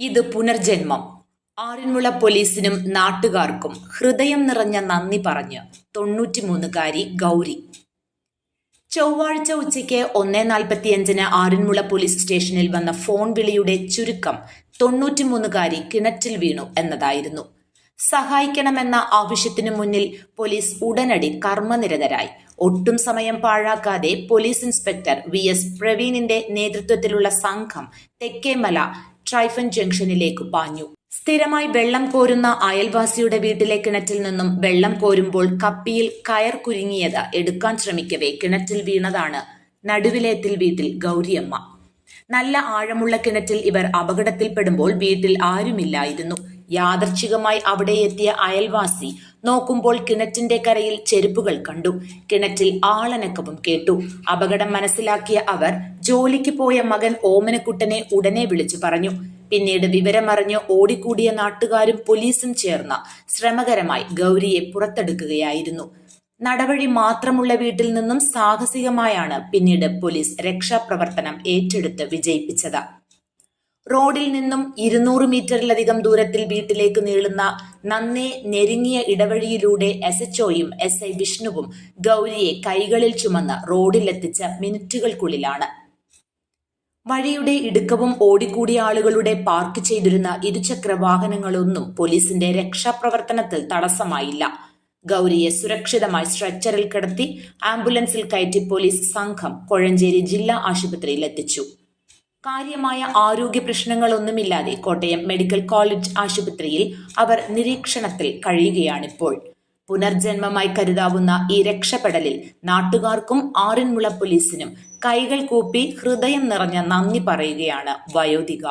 ഇത് പുനർജന്മം. ആറന്മുള പോലീസിനും നാട്ടുകാർക്കും ഹൃദയം നിറഞ്ഞ നന്ദി പറഞ്ഞ് തൊണ്ണൂറ്റിമൂന്നുകാരി ഗൗരി. ചൊവ്വാഴ്ച ഉച്ചയ്ക്ക് ഒന്നേ നാൽപ്പത്തിയഞ്ചിന് ആറന്മുള പോലീസ് സ്റ്റേഷനിൽ വന്ന ഫോൺ വിളിയുടെ ചുരുക്കം തൊണ്ണൂറ്റിമൂന്നുകാരി കിണറ്റിൽ വീണു എന്നതായിരുന്നു. സഹായിക്കണമെന്ന ആവശ്യത്തിനു മുന്നിൽ പോലീസ് ഉടനടി കർമ്മനിരതരായി. ഒട്ടും സമയം പാഴാക്കാതെ പോലീസ് ഇൻസ്പെക്ടർ വി എസ് പ്രവീണിന്റെ നേതൃത്വത്തിലുള്ള സംഘം തെക്കേമല ട്രൈഫൻ ജംഗ്ഷനിലേക്ക് പാഞ്ഞു. സ്ഥിരമായി വെള്ളം കോരുന്ന അയൽവാസിയുടെ വീട്ടിലെ കിണറ്റിൽ നിന്നും വെള്ളം കോരുമ്പോൾ കപ്പിയിൽ കയർ കുരുങ്ങിയത് എടുക്കാൻ ശ്രമിക്കവേ കിണറ്റിൽ വീണതാണ്. നടുവിലേത്തിൽ വീട്ടിൽ ഗൗരിയമ്മ. നല്ല ആഴമുള്ള കിണറ്റിൽ ഇവർ അപകടത്തിൽപ്പെടുമ്പോൾ വീട്ടിൽ ആരുമില്ലായിരുന്നു. യാദർച്ഛികമായി അവിടെ എത്തിയ അയൽവാസി നോക്കുമ്പോൾ കിണറ്റിന്റെ കരയിൽ ചെരുപ്പുകൾ കണ്ടു. കിണറ്റിൽ ആളനക്കവും കേട്ടു. അപകടം മനസ്സിലാക്കിയ അവർ ജോലിക്ക് പോയ മകൻ ഓമനക്കുട്ടനെ ഉടനെ വിളിച്ചു പറഞ്ഞു. പിന്നീട് വിവരമറിഞ്ഞ് ഓടിക്കൂടിയ നാട്ടുകാരും പോലീസും ചേർന്ന് ശ്രമകരമായി ഗൗരിയെ പുറത്തെടുക്കുകയായിരുന്നു. നടവഴി മാത്രമുള്ള വീട്ടിൽ നിന്നും സാഹസികമായാണ് പിന്നീട് പോലീസ് രക്ഷാപ്രവർത്തനം ഏറ്റെടുത്ത് വിജയിപ്പിച്ചത്. റോഡിൽ നിന്നും ഇരുന്നൂറ് മീറ്ററിലധികം ദൂരത്തിൽ വീട്ടിലേക്ക് നീളുന്ന നന്നേ ഞെരുങ്ങിയ ഇടവഴിയിലൂടെ എസ് എച്ച്ഒയും എസ് ഐ വിഷ്ണുവും ഗൗരിയെ കൈകളിൽ ചുമന്ന് റോഡിലെത്തിച്ച മിനിറ്റുകൾക്കുള്ളിലാണ്. വഴിയുടെ ഇടുക്കവും ഓടിക്കൂടിയ ആളുകളുടെ പാർക്ക് ചെയ്തിരുന്ന ഇരുചക്ര വാഹനങ്ങളൊന്നും പോലീസിന്റെ രക്ഷാപ്രവർത്തനത്തിൽ തടസ്സമായില്ല. ഗൗരിയെ സുരക്ഷിതമായി സ്ട്രെച്ചറിൽ കിടത്തി ആംബുലൻസിൽ കയറ്റി പോലീസ് സംഘം കൊഴഞ്ചേരി ജില്ലാ ആശുപത്രിയിൽ എത്തിച്ചു കാര്യമായ ആരോഗ്യ പ്രശ്നങ്ങളൊന്നുമില്ലാതെ കോട്ടയം മെഡിക്കൽ കോളേജ് ആശുപത്രിയിൽ അവർ നിരീക്ഷണത്തിൽ കഴിയുകയാണിപ്പോൾ. പുനർജന്മമായി കരുതാവുന്ന ഈ രക്ഷപ്പെടലിൽ നാട്ടുകാർക്കും ആറിന്മുള പോലീസിനും കൈകൾ കൂപ്പി ഹൃദയം നിറഞ്ഞ നന്ദി പറയുകയാണ് വയോധിക.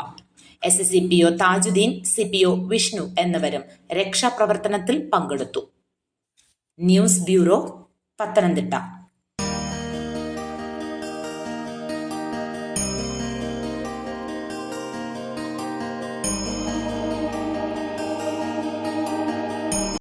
S S C P O Thajudeen C P O Vishnu എന്നിവരും രക്ഷാപ്രവർത്തനത്തിൽ പങ്കെടുത്തു. News bureau Pathanamthitta. Bye.